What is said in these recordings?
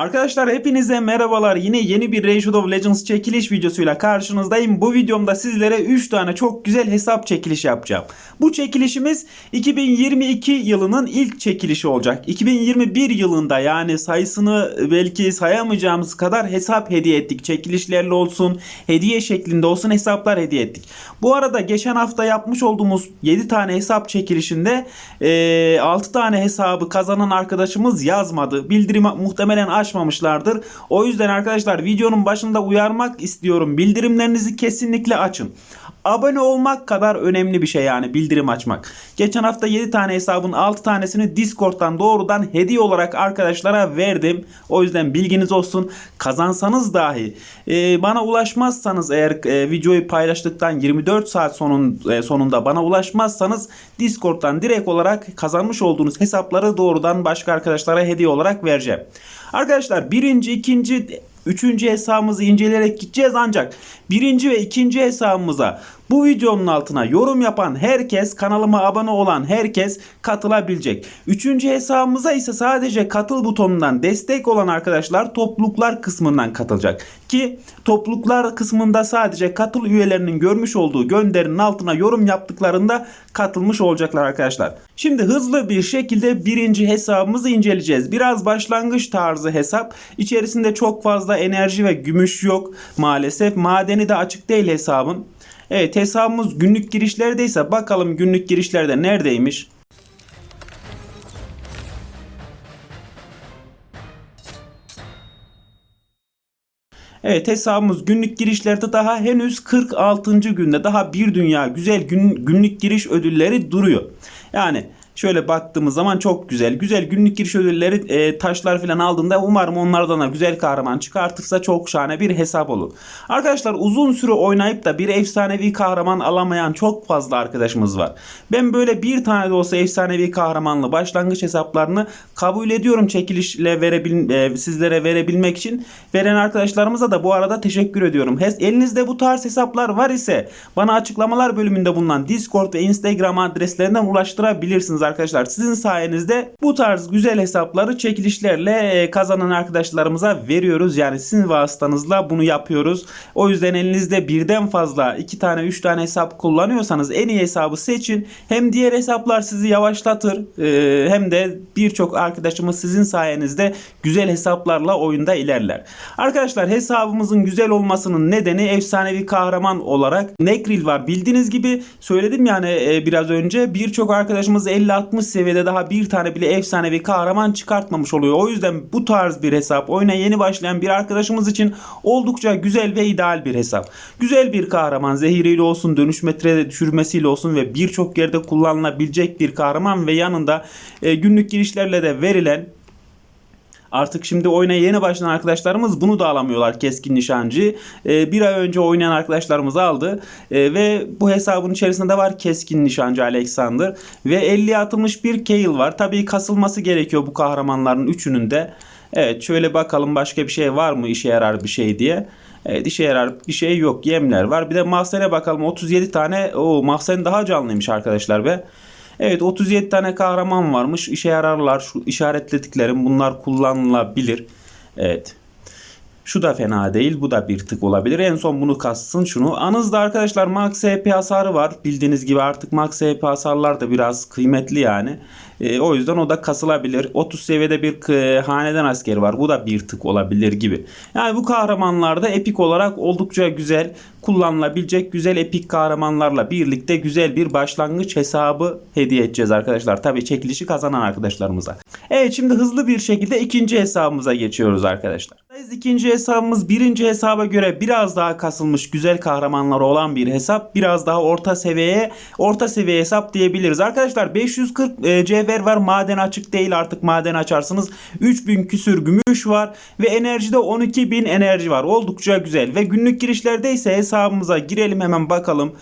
Arkadaşlar hepinize merhabalar. Yine yeni bir Rage of Legends çekiliş videosuyla karşınızdayım. Bu videomda sizlere 3 tane çok güzel hesap çekiliş yapacağım. Bu çekilişimiz 2022 yılının ilk çekilişi olacak. 2021 yılında yani sayısını belki sayamayacağımız kadar hesap hediye ettik. Çekilişlerle olsun, hediye şeklinde olsun hesaplar hediye ettik. Bu arada geçen hafta yapmış olduğumuz 7 tane hesap çekilişinde eee, 6 tane hesabı kazanan arkadaşımız yazmadı. Bildirim muhtemelen açmamışlardır. O yüzden arkadaşlar videonun başında uyarmak istiyorum. Bildirimlerinizi kesinlikle açın. Abone olmak kadar önemli bir şey yani bildirim açmak. Geçen hafta 7 tane hesabın 6 tanesini Discord'dan doğrudan hediye olarak arkadaşlara verdim. O yüzden bilginiz olsun. Kazansanız dahi e, bana ulaşmazsanız eğer e, videoyu paylaştıktan 24 saat e, sonunda bana ulaşmazsanız Discord'dan direkt olarak kazanmış olduğunuz hesapları doğrudan başka arkadaşlara hediye olarak vereceğim. Arkadaşlar birinci, ikinci, üçüncü hesabımızı inceleyerek gideceğiz ancak birinci ve ikinci hesabımıza bu videonun altına yorum yapan herkes, kanalıma abone olan herkes katılabilecek. Üçüncü hesabımıza ise sadece katıl butonundan destek olan arkadaşlar topluluklar kısmından katılacak. Ki topluluklar kısmında sadece katıl üyelerinin görmüş olduğu gönderinin altına yorum yaptıklarında katılmış olacaklar arkadaşlar. Şimdi hızlı bir şekilde birinci hesabımızı inceleyeceğiz. Biraz başlangıç tarzı hesap. İçerisinde çok fazla enerji ve gümüş yok maalesef. Madeni de açık değil hesabın. Evet hesabımız günlük girişlerdeyse bakalım günlük girişlerde neredeymiş? Evet hesabımız günlük girişlerde daha henüz 46. günde daha bir dünya güzel gün, günlük giriş ödülleri duruyor. Yani şöyle baktığımız zaman çok güzel. Güzel günlük giriş ödülleri e, taşlar falan aldığında umarım onlardan da güzel kahraman çıkartırsa çok şahane bir hesap olur. Arkadaşlar uzun süre oynayıp da bir efsanevi kahraman alamayan çok fazla arkadaşımız var. Ben böyle bir tane de olsa efsanevi kahramanlı başlangıç hesaplarını kabul ediyorum çekilişle verebil, e, sizlere verebilmek için. Veren arkadaşlarımıza da bu arada teşekkür ediyorum. Elinizde bu tarz hesaplar var ise bana açıklamalar bölümünde bulunan Discord ve Instagram adreslerinden ulaştırabilirsiniz arkadaşlar. Sizin sayenizde bu tarz güzel hesapları çekilişlerle e, kazanan arkadaşlarımıza veriyoruz. Yani sizin vasıtanızla bunu yapıyoruz. O yüzden elinizde birden fazla iki tane üç tane hesap kullanıyorsanız en iyi hesabı seçin. Hem diğer hesaplar sizi yavaşlatır e, hem de birçok arkadaşımız sizin sayenizde güzel hesaplarla oyunda ilerler. Arkadaşlar hesabımızın güzel olmasının nedeni efsanevi kahraman olarak Nekril var. Bildiğiniz gibi söyledim yani e, biraz önce birçok arkadaşımız 50-60 seviyede daha bir tane bile efsanevi kahraman çıkartmamış oluyor. O yüzden bu tarz bir hesap oyuna yeni başlayan bir arkadaşımız için oldukça güzel ve ideal bir hesap. Güzel bir kahraman zehiriyle olsun dönüş metrede düşürmesiyle olsun ve birçok yerde kullanılabilecek bir kahraman ve yanında e, günlük girişlerle de verilen Artık şimdi oyuna yeni başlayan arkadaşlarımız bunu da alamıyorlar keskin nişancı. Ee, bir ay önce oynayan arkadaşlarımız aldı. Ee, ve bu hesabın içerisinde var keskin nişancı Alexander. Ve 50 atılmış bir Kayle var. Tabii kasılması gerekiyor bu kahramanların üçünün de. Evet şöyle bakalım başka bir şey var mı işe yarar bir şey diye. Evet işe yarar bir şey yok. Yemler var. Bir de mahzene bakalım 37 tane. O mahzen daha canlıymış arkadaşlar be. Evet 37 tane kahraman varmış. İşe yararlar. Şu işaretlediklerim bunlar kullanılabilir. Evet. Şu da fena değil. Bu da bir tık olabilir. En son bunu kassın şunu. Anızda arkadaşlar max HP hasarı var. Bildiğiniz gibi artık max HP hasarlar da biraz kıymetli yani. E, o yüzden o da kasılabilir. 30 seviyede bir e, haneden askeri var. Bu da bir tık olabilir gibi. Yani bu kahramanlarda epik olarak oldukça güzel kullanılabilecek güzel epik kahramanlarla birlikte güzel bir başlangıç hesabı hediye edeceğiz arkadaşlar. Tabii çekilişi kazanan arkadaşlarımıza. Evet şimdi hızlı bir şekilde ikinci hesabımıza geçiyoruz arkadaşlar. İkinci hesabımız birinci hesaba göre biraz daha kasılmış güzel kahramanları olan bir hesap. Biraz daha orta seviyeye orta seviye hesap diyebiliriz. Arkadaşlar 540 e, cevher var. Maden açık değil artık maden açarsınız. 3000 küsür gümüş var ve enerjide 12000 enerji var. Oldukça güzel ve günlük girişlerde ise hesabımıza girelim hemen bakalım.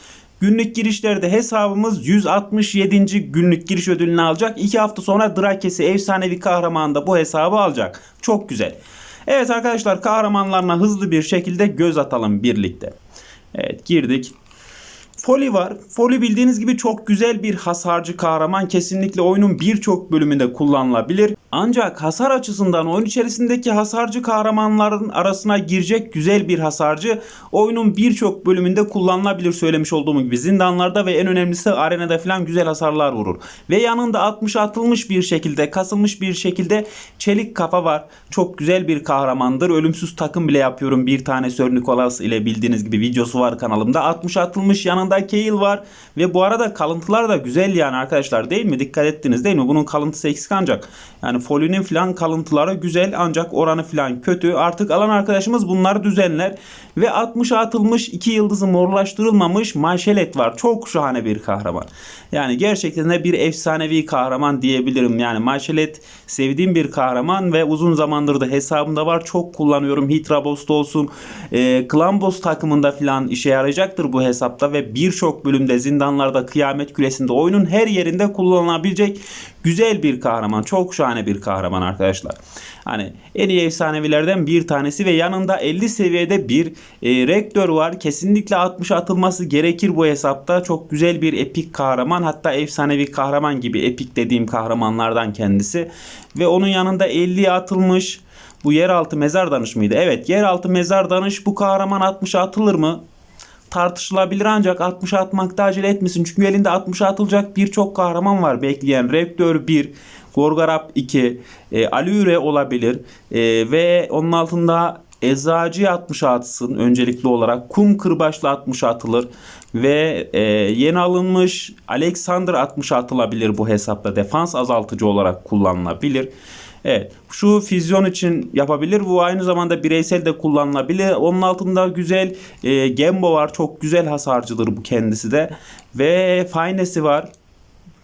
Günlük girişlerde hesabımız 167. günlük giriş ödülünü alacak. 2 hafta sonra Drakes'i efsanevi kahraman da bu hesabı alacak. Çok güzel. Evet arkadaşlar kahramanlarına hızlı bir şekilde göz atalım birlikte. Evet girdik. Foley var. Foley bildiğiniz gibi çok güzel bir hasarcı kahraman. Kesinlikle oyunun birçok bölümünde kullanılabilir. Ancak hasar açısından oyun içerisindeki hasarcı kahramanların arasına girecek güzel bir hasarcı. Oyunun birçok bölümünde kullanılabilir söylemiş olduğum gibi. Zindanlarda ve en önemlisi arenada falan güzel hasarlar vurur. Ve yanında 60 atılmış bir şekilde, kasılmış bir şekilde çelik kafa var. Çok güzel bir kahramandır. Ölümsüz takım bile yapıyorum. Bir tane Sir Nicholas ile bildiğiniz gibi videosu var kanalımda. 60 atılmış yanında Kayle var. Ve bu arada kalıntılar da güzel yani arkadaşlar değil mi? Dikkat ettiniz değil mi? Bunun kalıntısı eksik ancak. Yani Foley'nin falan kalıntıları güzel ancak oranı falan kötü. Artık alan arkadaşımız bunları düzenler. Ve 60 atılmış 2 yıldızı morlaştırılmamış Maşelet var. Çok şahane bir kahraman. Yani gerçekten de bir efsanevi kahraman diyebilirim. Yani Maşelet sevdiğim bir kahraman ve uzun zamandır da hesabımda var. Çok kullanıyorum. Hitrabos'ta olsun. E, Klambos takımında falan işe yarayacaktır bu hesapta ve birçok bölümde zindanlarda, kıyamet küresinde oyunun her yerinde kullanılabilecek güzel bir kahraman. Çok şahane bir kahraman arkadaşlar. Hani en iyi efsanevilerden bir tanesi ve yanında 50 seviyede bir e, rektör var. Kesinlikle 60 atılması gerekir bu hesapta. Çok güzel bir epik kahraman. Hatta efsanevi kahraman gibi epik dediğim kahramanlardan kendisi. Ve onun yanında 50 atılmış. Bu yeraltı mezar danış mıydı? Evet yeraltı mezar danış bu kahraman 60'a atılır mı? Tartışılabilir ancak 60'a atmakta acele etmesin. Çünkü elinde 60'a atılacak birçok kahraman var bekleyen. Rektör 1, Gorgarap 2, e, Alüre olabilir e, ve onun altında Eczacı 60'a atsın öncelikli olarak. Kum kırbaçlı 60'a atılır. Ve e, yeni alınmış Alexander 60'a atılabilir bu hesapta. Defans azaltıcı olarak kullanılabilir. Evet. Şu füzyon için yapabilir. Bu aynı zamanda bireysel de kullanılabilir. Onun altında güzel e, Gembo var. Çok güzel hasarcıdır bu kendisi de. Ve Finesi var.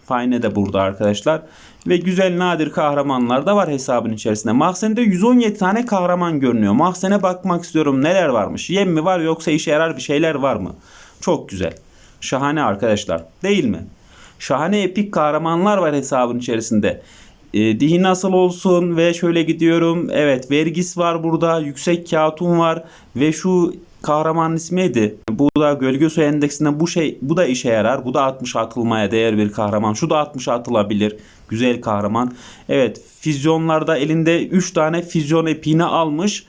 Fine de burada arkadaşlar. Ve güzel nadir kahramanlar da var hesabın içerisinde. Mahzen'de 117 tane kahraman görünüyor. Mahzen'e bakmak istiyorum neler varmış. Yem mi var yoksa işe yarar bir şeyler var mı? Çok güzel. Şahane arkadaşlar. Değil mi? Şahane epik kahramanlar var hesabın içerisinde. E, dihi nasıl olsun ve şöyle gidiyorum. Evet vergis var burada. Yüksek kağıtun var. Ve şu kahramanın ismi neydi? Bu da gölge su endeksinde bu şey bu da işe yarar. Bu da 60 atılmaya değer bir kahraman. Şu da 60 atılabilir. Güzel kahraman. Evet füzyonlarda elinde 3 tane füzyon epini almış.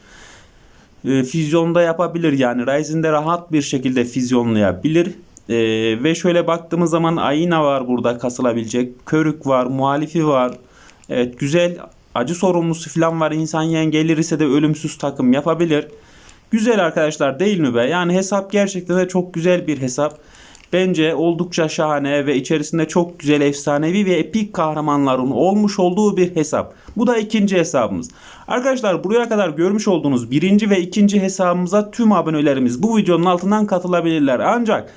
E, füzyonda yapabilir yani. Ryzen'de rahat bir şekilde füzyonlayabilir. E, ve şöyle baktığımız zaman Ayna var burada kasılabilecek. Körük var, muhalifi var. Evet güzel acı sorumlusu falan var. İnsan yiyen gelirse de ölümsüz takım yapabilir. Güzel arkadaşlar değil mi be? Yani hesap gerçekten de çok güzel bir hesap. Bence oldukça şahane ve içerisinde çok güzel efsanevi ve epik kahramanların olmuş olduğu bir hesap. Bu da ikinci hesabımız. Arkadaşlar buraya kadar görmüş olduğunuz birinci ve ikinci hesabımıza tüm abonelerimiz bu videonun altından katılabilirler. Ancak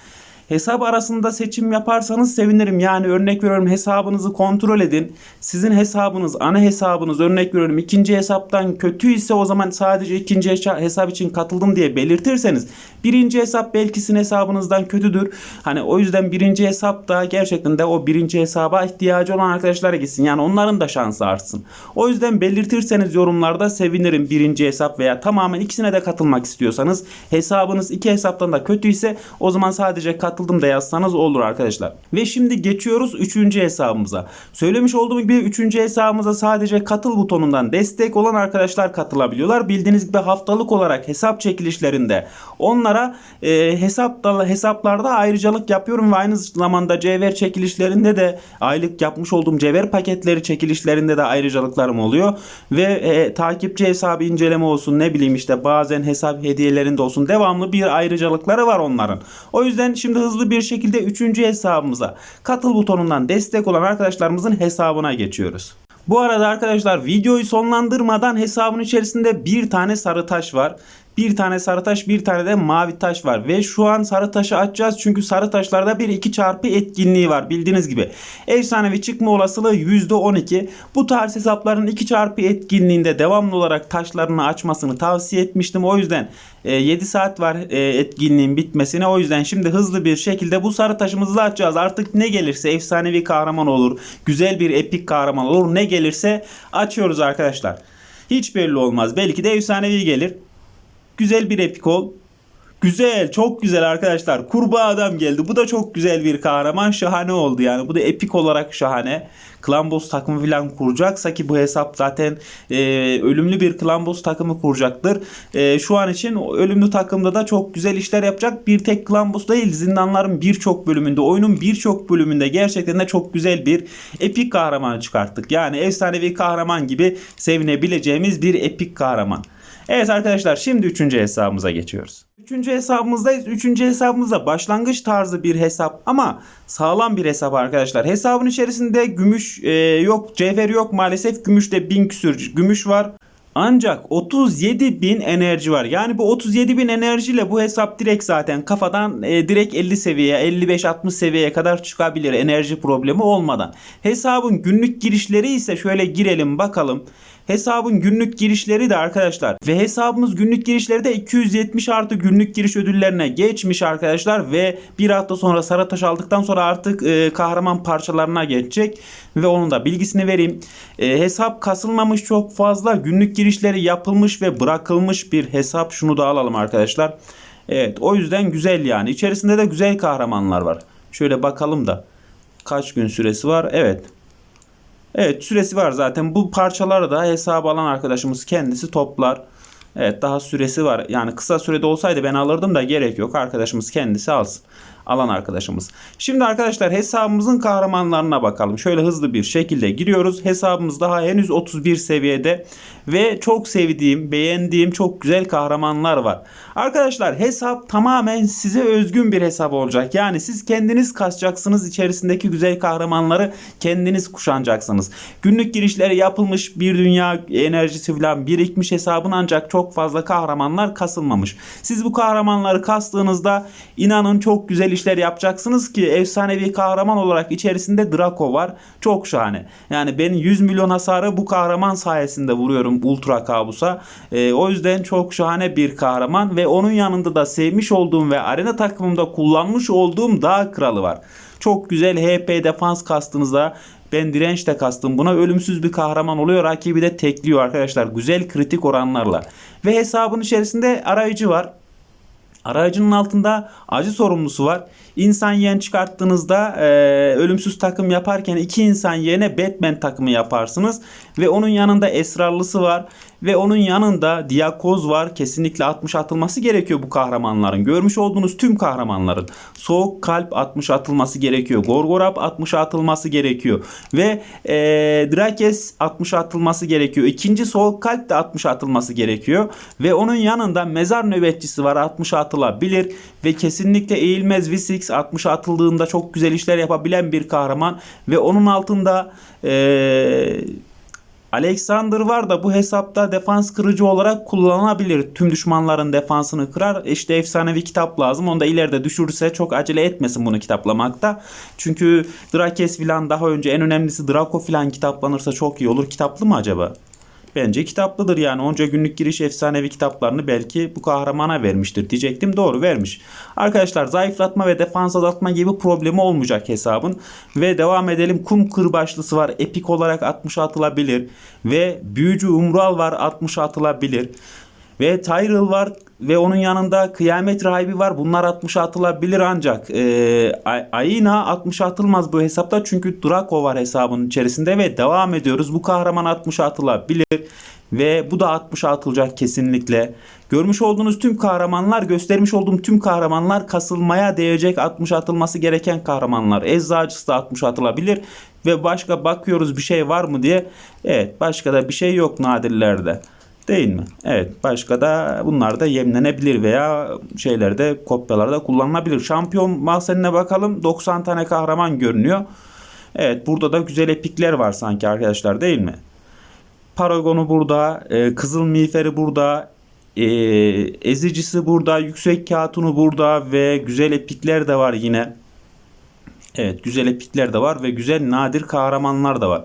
Hesap arasında seçim yaparsanız sevinirim. Yani örnek veriyorum hesabınızı kontrol edin. Sizin hesabınız, ana hesabınız örnek veriyorum ikinci hesaptan kötü ise o zaman sadece ikinci hesap için katıldım diye belirtirseniz birinci hesap belki sizin hesabınızdan kötüdür. Hani o yüzden birinci hesap da gerçekten de o birinci hesaba ihtiyacı olan arkadaşlara gitsin. Yani onların da şansı artsın. O yüzden belirtirseniz yorumlarda sevinirim birinci hesap veya tamamen ikisine de katılmak istiyorsanız hesabınız iki hesaptan da kötüyse o zaman sadece katıl katıldım da yazsanız olur arkadaşlar. Ve şimdi geçiyoruz 3. hesabımıza. Söylemiş olduğum gibi 3. hesabımıza sadece katıl butonundan destek olan arkadaşlar katılabiliyorlar. Bildiğiniz gibi haftalık olarak hesap çekilişlerinde onlara e, hesapla, hesaplarda ayrıcalık yapıyorum ve aynı zamanda cevher çekilişlerinde de aylık yapmış olduğum cevher paketleri çekilişlerinde de ayrıcalıklarım oluyor. Ve e, takipçi hesabı inceleme olsun ne bileyim işte bazen hesap hediyelerinde olsun devamlı bir ayrıcalıkları var onların. O yüzden şimdi hızlı bir şekilde 3. hesabımıza katıl butonundan destek olan arkadaşlarımızın hesabına geçiyoruz. Bu arada arkadaşlar videoyu sonlandırmadan hesabın içerisinde bir tane sarı taş var. Bir tane sarı taş bir tane de mavi taş var. Ve şu an sarı taşı açacağız. Çünkü sarı taşlarda bir 2 çarpı etkinliği var. Bildiğiniz gibi. Efsanevi çıkma olasılığı %12. Bu tarz hesapların 2 çarpı etkinliğinde devamlı olarak taşlarını açmasını tavsiye etmiştim. O yüzden 7 e, saat var e, etkinliğin bitmesine. O yüzden şimdi hızlı bir şekilde bu sarı taşımızı da açacağız. Artık ne gelirse efsanevi kahraman olur. Güzel bir epik kahraman olur. Ne gelirse açıyoruz arkadaşlar. Hiç belli olmaz. Belki de efsanevi gelir. Güzel bir epik ol. Güzel, çok güzel arkadaşlar. Kurbağa adam geldi. Bu da çok güzel bir kahraman. Şahane oldu yani. Bu da epik olarak şahane. Clan Boss takımı falan kuracaksa ki bu hesap zaten e, ölümlü bir Boss takımı kuracaktır. E, şu an için ölümlü takımda da çok güzel işler yapacak. Bir tek Boss değil zindanların birçok bölümünde oyunun birçok bölümünde gerçekten de çok güzel bir epik kahraman çıkarttık. Yani efsanevi kahraman gibi sevinebileceğimiz bir epik kahraman. Evet arkadaşlar şimdi üçüncü hesabımıza geçiyoruz. Üçüncü hesabımızdayız. Üçüncü hesabımızda başlangıç tarzı bir hesap ama sağlam bir hesap arkadaşlar. Hesabın içerisinde gümüş e, yok, cevher yok maalesef. Gümüşte bin küsür gümüş var. Ancak 37 bin enerji var. Yani bu 37 bin enerjiyle bu hesap direkt zaten kafadan e, direkt 50 seviyeye 55-60 seviyeye kadar çıkabilir enerji problemi olmadan. Hesabın günlük girişleri ise şöyle girelim bakalım. Hesabın günlük girişleri de arkadaşlar. Ve hesabımız günlük girişleri de 270 artı günlük giriş ödüllerine geçmiş arkadaşlar. Ve bir hafta sonra Sarataş aldıktan sonra artık e, kahraman parçalarına geçecek. Ve onun da bilgisini vereyim. E, hesap kasılmamış çok fazla günlük girişleri yapılmış ve bırakılmış bir hesap. Şunu da alalım arkadaşlar. Evet o yüzden güzel yani. İçerisinde de güzel kahramanlar var. Şöyle bakalım da kaç gün süresi var? Evet Evet süresi var zaten. Bu parçaları da hesaba alan arkadaşımız kendisi toplar. Evet daha süresi var. Yani kısa sürede olsaydı ben alırdım da gerek yok. Arkadaşımız kendisi alsın. Alan arkadaşımız. Şimdi arkadaşlar hesabımızın kahramanlarına bakalım. Şöyle hızlı bir şekilde giriyoruz. Hesabımız daha henüz 31 seviyede ve çok sevdiğim, beğendiğim çok güzel kahramanlar var. Arkadaşlar hesap tamamen size özgün bir hesap olacak. Yani siz kendiniz kasacaksınız. içerisindeki güzel kahramanları kendiniz kuşanacaksınız. Günlük girişleri yapılmış bir dünya enerjisi falan birikmiş hesabın ancak çok fazla kahramanlar kasılmamış. Siz bu kahramanları kastığınızda inanın çok güzel işler yapacaksınız ki efsanevi kahraman olarak içerisinde Draco var. Çok şahane. Yani ben 100 milyon hasarı bu kahraman sayesinde vuruyorum Ultra Kabus'a. Ee, o yüzden çok şahane bir kahraman ve onun yanında da sevmiş olduğum ve arena takımımda kullanmış olduğum Dağ Kralı var. Çok güzel HP defans kastınızda ben direnç de kastım. Buna ölümsüz bir kahraman oluyor. Rakibi de tekliyor arkadaşlar. Güzel kritik oranlarla. Ve hesabın içerisinde arayıcı var. Aracının altında acı sorumlusu var. İnsan yeğen çıkarttığınızda e, ölümsüz takım yaparken iki insan yeğene Batman takımı yaparsınız. Ve onun yanında esrarlısı var. Ve onun yanında Diakoz var. Kesinlikle 60 atılması gerekiyor bu kahramanların. Görmüş olduğunuz tüm kahramanların. Soğuk kalp 60 atılması gerekiyor. Gorgorap 60 atılması gerekiyor. Ve e, Drakes 60 atılması gerekiyor. İkinci soğuk kalp de 60 atılması gerekiyor. Ve onun yanında mezar nöbetçisi var 60 atılabilir. Ve kesinlikle eğilmez V6 60 atıldığında çok güzel işler yapabilen bir kahraman. Ve onun altında eee Alexander var da bu hesapta defans kırıcı olarak kullanılabilir. Tüm düşmanların defansını kırar. İşte efsanevi kitap lazım. Onu da ileride düşürürse çok acele etmesin bunu kitaplamakta. Çünkü Drakes filan daha önce en önemlisi Draco filan kitaplanırsa çok iyi olur. Kitaplı mı acaba? Bence kitaplıdır yani. Onca günlük giriş efsanevi kitaplarını belki bu kahramana vermiştir diyecektim. Doğru vermiş. Arkadaşlar zayıflatma ve defans azaltma gibi problemi olmayacak hesabın. Ve devam edelim. Kum kırbaçlısı var. Epik olarak 60 atılabilir. Ve büyücü umral var 60 atılabilir. Ve Tyrell var ve onun yanında Kıyamet Rahibi var. Bunlar 60 atılabilir ancak e, Aina 60 atılmaz bu hesapta çünkü Draco var hesabın içerisinde ve devam ediyoruz. Bu kahraman 60 atılabilir ve bu da 60 atılacak kesinlikle. Görmüş olduğunuz tüm kahramanlar, göstermiş olduğum tüm kahramanlar kasılmaya değecek 60 atılması gereken kahramanlar. Eczacısı da 60 atılabilir ve başka bakıyoruz bir şey var mı diye. Evet başka da bir şey yok nadirlerde. Değil mi? Evet. Başka da bunlar da yemlenebilir veya şeylerde kopyalarda kullanılabilir. Şampiyon mahzenine bakalım. 90 tane kahraman görünüyor. Evet burada da güzel epikler var sanki arkadaşlar değil mi? Paragon'u burada, e, Kızıl Miğferi burada, e, Ezicisi burada, Yüksek Katunu burada ve güzel epikler de var yine. Evet güzel epikler de var ve güzel nadir kahramanlar da var.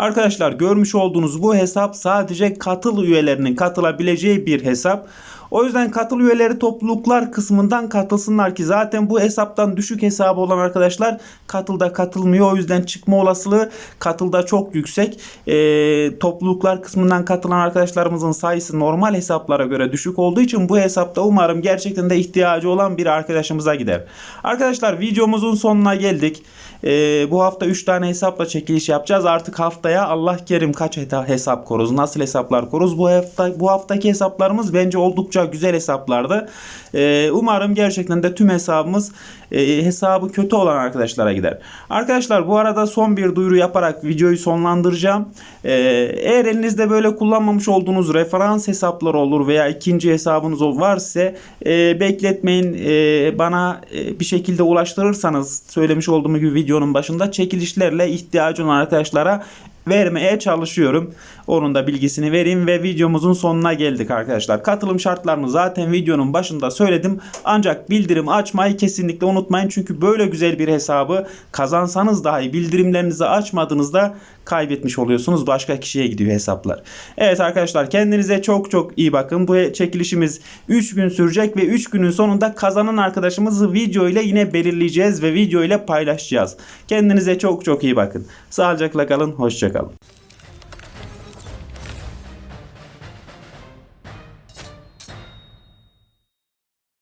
Arkadaşlar görmüş olduğunuz bu hesap sadece katıl üyelerinin katılabileceği bir hesap. O yüzden katıl üyeleri topluluklar kısmından katılsınlar ki zaten bu hesaptan düşük hesabı olan arkadaşlar katılda katılmıyor. O yüzden çıkma olasılığı katılda çok yüksek. Ee, topluluklar kısmından katılan arkadaşlarımızın sayısı normal hesaplara göre düşük olduğu için bu hesapta umarım gerçekten de ihtiyacı olan bir arkadaşımıza gider. Arkadaşlar videomuzun sonuna geldik. Ee, bu hafta 3 tane hesapla çekiliş yapacağız. Artık haftaya Allah kerim kaç hesap koruz, nasıl hesaplar koruz. Bu hafta bu haftaki hesaplarımız bence oldukça güzel hesaplardı. Ee, umarım gerçekten de tüm hesabımız e, hesabı kötü olan arkadaşlara gider. Arkadaşlar bu arada son bir duyuru yaparak videoyu sonlandıracağım. Ee, eğer elinizde böyle kullanmamış olduğunuz referans hesapları olur veya ikinci hesabınız varsa e, bekletmeyin E, bana e, bir şekilde ulaştırırsanız söylemiş olduğum gibi videonun başında çekilişlerle ihtiyacı olan arkadaşlara vermeye çalışıyorum. Onun da bilgisini vereyim ve videomuzun sonuna geldik arkadaşlar. Katılım şartlarını zaten videonun başında söyledim. Ancak bildirim açmayı kesinlikle unutmayın. Çünkü böyle güzel bir hesabı kazansanız dahi bildirimlerinizi açmadığınızda kaybetmiş oluyorsunuz. Başka kişiye gidiyor hesaplar. Evet arkadaşlar kendinize çok çok iyi bakın. Bu çekilişimiz 3 gün sürecek ve 3 günün sonunda kazanan arkadaşımızı video ile yine belirleyeceğiz ve video ile paylaşacağız. Kendinize çok çok iyi bakın. Sağlıcakla kalın. Hoşçakalın.